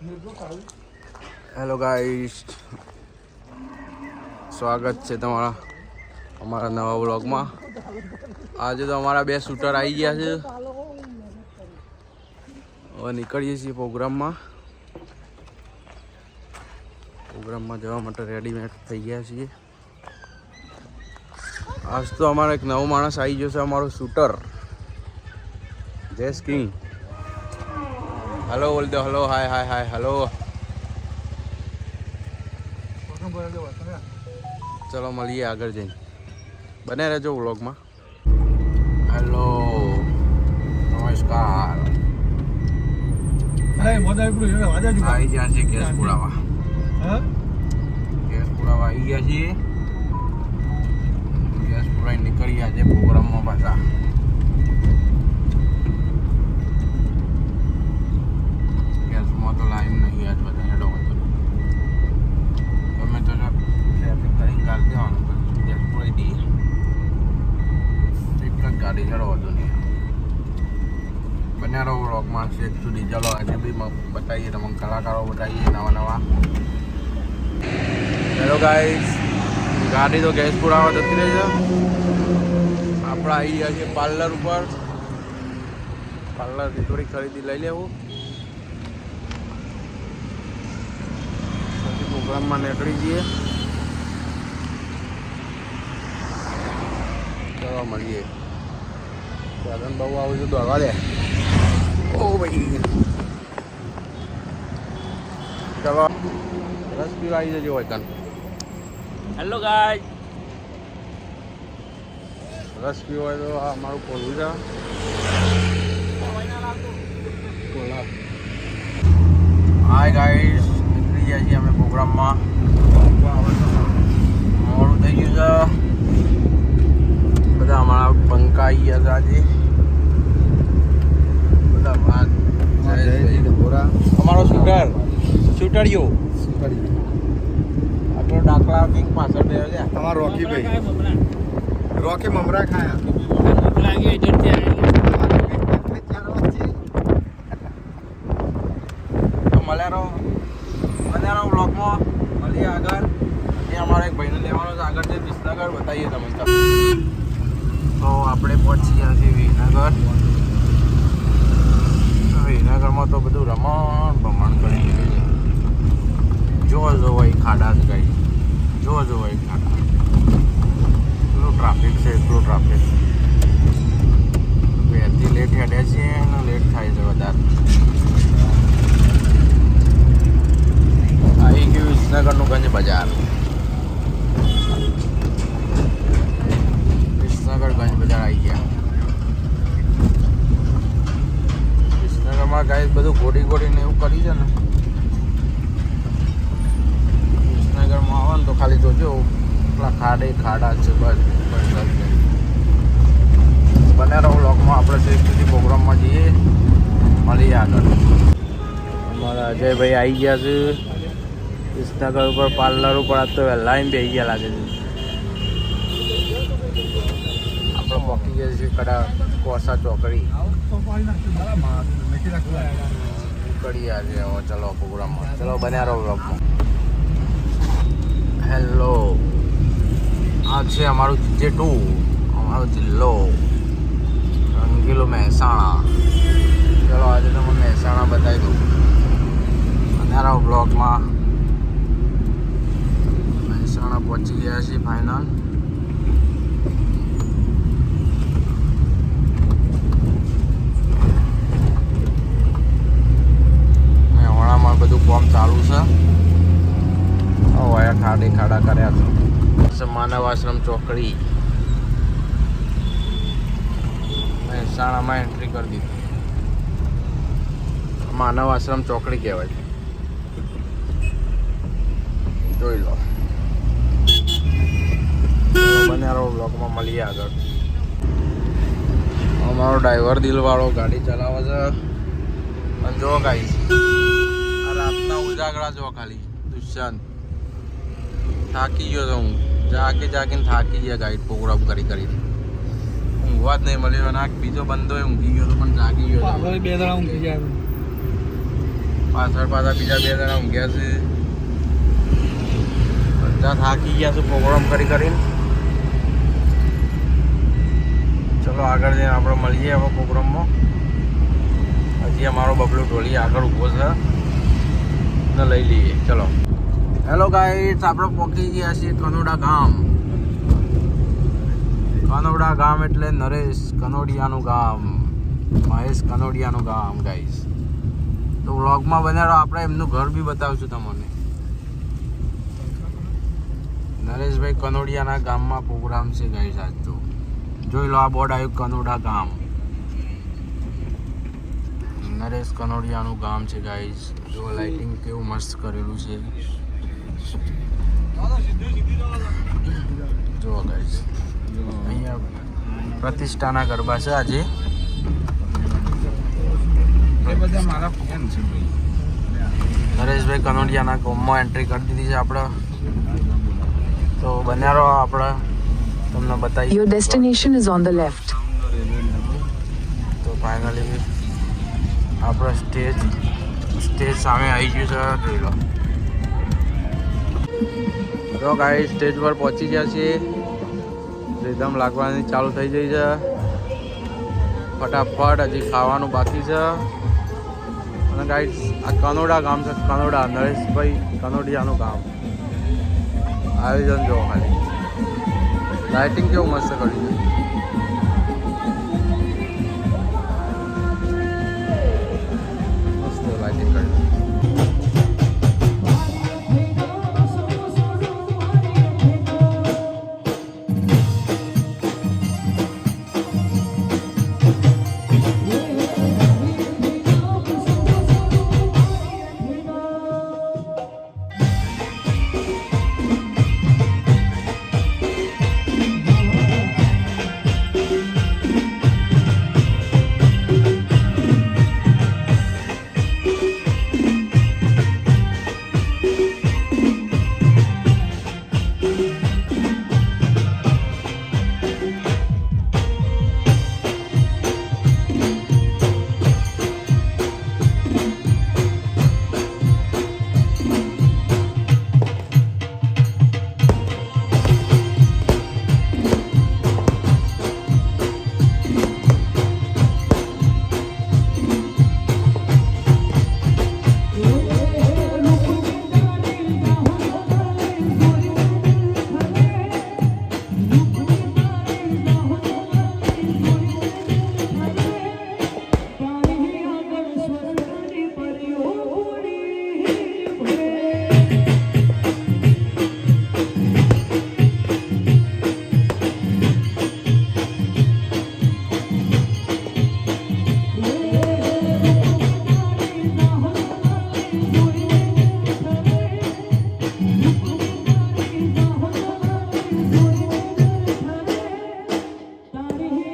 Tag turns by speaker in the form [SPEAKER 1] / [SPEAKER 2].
[SPEAKER 1] Hello guys સ્વાગત છે તમારા અમારા નવા બ્લોગમાં આજે તો અમારા બે શૂટર આવી ગયા છે. હવે નીકળીએ છીએ પ્રોગ્રામમાં. પ્રોગ્રામમાં જવા માટે રેડીમેડ થઈ ગયા છીએ. આજ તો અમારો એક નવો માણસ આવી ગયો છે, અમારો શૂટર જેસ કિંગ હલો બોલ દો hello hi hi hi hello ચલો મળીએ આગળ જઈને. બને રહેજો વ્લોગમાં. હેલો નમસ્કાર. આવી ગયા છે ગેસ પુરાવા. ગેસ પુરાવા આવી ગયા છીએ. ગેસ પુરાઈ નીકળી ગયા છે પ્રોગ્રામમાં પાછા ગેસમાં તો લાઈન નહીં આજ બધા હેડો હતો ગમે તો ટ્રાફિક કરીને ગાડી દેવાનું પણ ગેસ પુરાઈ દઈએ એક જ ગાડી હેડો હતો નહીં બન્યા રહો વ્લોગમાં શેખ સુધી. ચલો આજે બી બતાવીએ, તમને કલાકારો બતાવીએ નવા નવા. હેલો ગાઈસ ગાડી તો ગેસ પુરાવા જતી રહી છે. આપણે આવી ગયા છીએ પાર્લર ઉપર પાર્લરથી થોડી ખરીદી લઈ લેવું. પછી પ્રોગ્રામમાં નીકળી જઈએ. ચલો મળીએ. સાધન બહુ આવું છું દોડવા દે ઓ ભાઈ ચલો રસ પીવા આવી જજો કાન
[SPEAKER 2] હેલો ગાય
[SPEAKER 1] રસ પીવો હોય તો આ અમારું ખોલવું છે હાય ગાઈસ નીકળી ગયા છીએ અમે પ્રોગ્રામમાં મોડું થઈ ગયું છે બધા અમારા બંકા ગયા છે આજે. બધા વાત અમારો શૂટર. શૂટરિયો આપણો ડાકલા કિંગ પાછળ બે છે.
[SPEAKER 3] તમારો રોકી ભાઈ રોકી મમરા ખાયા.
[SPEAKER 2] લાગે જડતી
[SPEAKER 1] તો મળ્યા રહો મળ્યા રહો બ્લોકમાં મળીએ આગળ એ અમારા એક ભાઈને લેવાનો છે આગળ જે વિસનગર બતાવીએ તમે તો તો આપણે પહોંચી ગયા છીએ વિસનગર વિસનગરમાં તો બધું રમણ ભમણ કરી દીધું છે. જો જો ભાઈ ખાડા જ ગઈ જો જો ભાઈ ખાડા. એટલું ટ્રાફિક છે, એટલું ટ્રાફિક વહેતી લેટ હેડે છે અને લેટ થાય છે વધારે. આવી ગયું વિસનગરનું ગંજ બજાર વિસનગર ગંજ બજાર આવી ગયા વિસનગરમાં ગાય બધું ગોડી એવું છે ને. વિસનગરમાં આવો ને તો ખાલી જોજો, પેલા ખાડે ખાડા છે, બસ બને રહો લોકમાં આપણે શેખ સુધી પ્રોગ્રામમાં જઈએ, મળીએ આગળ. અમારા અજયભાઈ આવી ગયા છે. વિસનગર ઉપર પાર્લર ઉપર આજ તો વહેલા આવીને બેસી ગયા લાગે છે. આપણે પહોંચી ગયા છીએ કડા કોસા ચોકડી. નીકળી આજે હવે ચલો પ્રોગ્રામમાં. ચલો બન્યા રહો બ્લોગમાં હેલો આ છે અમારું જે ટુ. અમારો જિલ્લો. રંગીલો મહેસાણા. ચલો આજે તમને મહેસાણા બતાવી દઉં. બન્યા બ્લોગમાં મહેસાણા પહોંચી ગયા છીએ ફાઇનલ મેહોણામાં બધું કામ ચાલુ છે વાયા ખાડા કર્યા છે. માનવ આશ્રમ ચોકડી. મહેસાણામાં એન્ટ્રી કરી દીધી. માનવ આશ્રમ ચોકડી કહેવાય છે. જોઈ લો. બન્યા બ્લોકમાં મળીએ આગળ. અમારો ડ્રાઈવર દિલવાળો ગાડી ચલાવે છે. અને જો ગાઈ રાતના ઉજાગરા જો ખાલી. દુષ્યંત. થાકી ગયો તો હું જાગે જાગીને થાકી ગયા ગાઈડ પ્રોગ્રામ કરી કરીને. ઊંઘવા જ નહીં મળ્યો અને આ બીજો એ ઊંઘી ગયો તો પણ જાગી ગયો
[SPEAKER 2] બે દાડા ઊંઘી ગયા
[SPEAKER 1] પાછળ પાછા બીજા બે જણા ઊંઘ્યા છે. બધા થાકી ગયા છે પ્રોગ્રામ કરી કરીને. ચલો આગળ જઈને આપણે મળીએ હવે પ્રોગ્રામમાં હજી અમારો બબલો ઢોલી આગળ ઊભો છે. ને લઈ લઈએ. ચલો. હેલો ગાઈડ્સ આપણે પહોંચી ગયા છીએ કનોડા ગામ. કનોડા ગામ એટલે નરેશ કનોડિયાનું ગામ, મહેશ કનોડિયાનું ગામ ગાઈસ તો વ્લોગમાં બનાવો, આપણે એમનું ઘર બી બતાવશું તમને. નરેશભાઈ કનોડિયાના ગામમાં પ્રોગ્રામ છે ગાઈસ આજ તો. જોઈ લો, આ બોર્ડ આવ્યું કનોડા ગામ. નરેશ કનોડિયાનું ગામ છે ગાઈસ જો લાઇટિંગ કેવું મસ્ત કરેલું છે. ગાઈસ અહીંયા પ્રતિષ્ઠાના ગરબા છે આજે.
[SPEAKER 3] એ બધા મારા ફેન છે
[SPEAKER 1] નરેશભાઈ કનોડિયાના ગામમાં એન્ટ્રી કરી દીધી છે આપણે. તો બન્યા રહો આપણે. તમને બતાવી
[SPEAKER 4] your destination is on the left
[SPEAKER 1] તો ફાઇનલી આપણો સ્ટેજ સ્ટેજ સામે આવી ગયું છે જોઈ લો તો ગાઈ સ્ટેજ પર પહોંચી ગયા છીએ. રીધમ લાગવાની ચાલુ થઈ ગઈ છે. ફટાફટ હજી ખાવાનું બાકી છે. અને ગાઈડ આ કનોડા ગામ છે, કનોડા, નરેશભાઈ કનોડિયાનું ગામ. આયોજન જોવો ખાલી. લાઇટિંગ કેવું મસ્ત કર્યું છે. મસ્ત લાઇટિંગ કર્યું be here.